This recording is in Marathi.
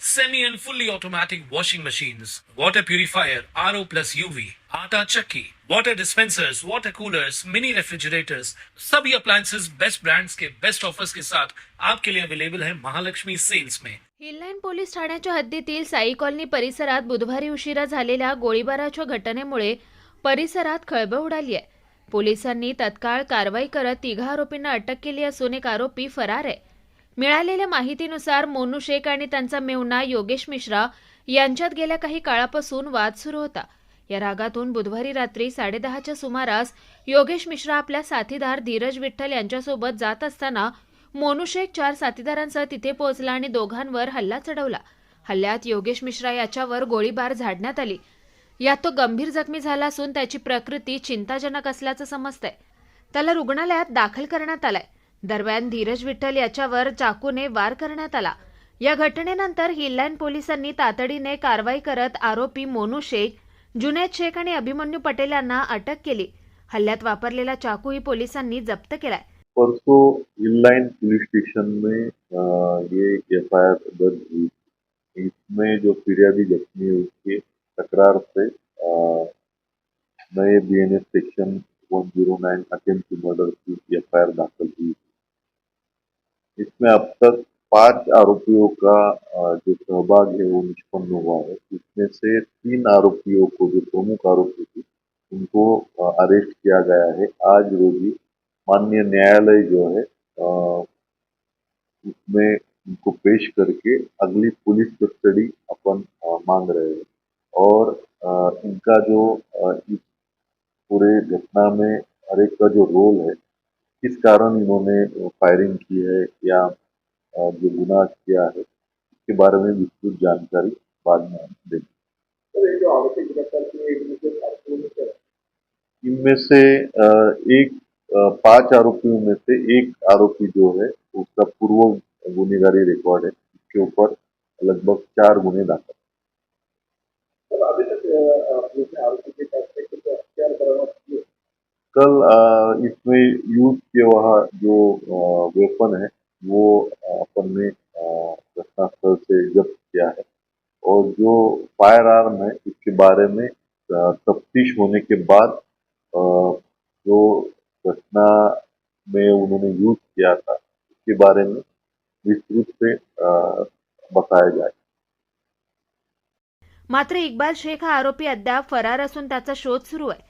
semi and fully automatic washing machines, water purifier, RO plus UV, आटा चक्की, water dispensers, water coolers, mini refrigerators, सभी appliances. बेस्ट brands के बेस्ट offers के साथ आपके लिए अवेलेबल है महालक्ष्मी सेल्स में हिललाईन पोलीस ठाण्याच्या हद्दीतील साई कॉलनी परिसरात बुधवारी उशिरा झालेल्या गोळीबाराच्या घटनेमुळे परिसरात खळबळ उडाली आहे पोलिसांनी तत्काळ कारवाई करत तिघा आरोपींना अटक केली असून एक आरोपी फरार आहे मिळालेल्या माहितीनुसार मोनू शेख आणि त्यांचा मेवणा योगेश मिश्रा यांच्यात गेल्या काही काळापासून वाद सुरू होता. या रागातून बुधवारी रात्री साडेदहाच्या सुमारास योगेश मिश्रा आपल्या साथीदार धीरज विठ्ठल यांच्यासोबत जात असताना मोनू शेख चार साथीदारांसह तिथे पोहोचला आणि दोघांवर हल्ला चढवला. हल्ल्यात योगेश मिश्रा याच्यावर गोळीबार झाडण्यात आली. यात तो गंभीर जखमी झाला असून त्याची प्रकृती चिंताजनक असल्याचं समजतंय. त्याला रुग्णालयात दाखल करण्यात आलाय. दरम्यान धीरज विठ्ठल याच्यावर चाकूने वार करण्यात आला. या घटनेनंतर हिललाईन पोलिसांनी तातडीने कारवाई करत आरोपी मोनू शेख जुनेद शेख आणि अभिमन्यू पटेल यांना अटक केली. हल्ल्यात वापरलेला चाकूही पोलिसांनी जप्त केलाय. परसो इनलाइन पुलिस स्टेशन में अ, ये एफ आई आर दर्ज हुई इसमें जो फिरियादी जख्मी है उसके तकरार से नए B N S section one zero nine attempt to murder की एफ आई आर दाखिल हुई इसमें अब तक पाँच आरोपियों का जो सहभाग है वो निष्पन्न हुआ है। इसमें से तीन आरोपियों को, जो प्रमुख आरोपी थे, उनको अरेस्ट किया गया है। आज रोजी माननीय न्यायालय जो है उसमें उनको पेश करके अगली पुलिस कस्टडी अपन मांग रहे हैं। और इनका जो इस पूरे घटना में हर एक का जो रोल है किस कारण इन्होंने फायरिंग की है या जो गुनाह किया है इसके बारे में विस्तृत जानकारी बाद में हम देंगे इनमें से एक पाँच आरोपियों में से एक आरोपी जो है उसका पूर्व गुनेगारी रिकॉर्ड है इसके ऊपर लगभग चार गुने दाखिल। कल इसमें यूज किया हुआ जो वेपन है वो अपन ने घटनास्थल से जब्त किया है। और जो फायर आर्म है इसके बारे में तफ्तीश होने के बाद अ, जो घटना में उन्होंने यूज किया था इसके बारे में विस्तृत से बताया जाए। मात्र इकबाल शेख हा आरोपी अद्याप फरार असून त्याचा शोध सुरू आहे.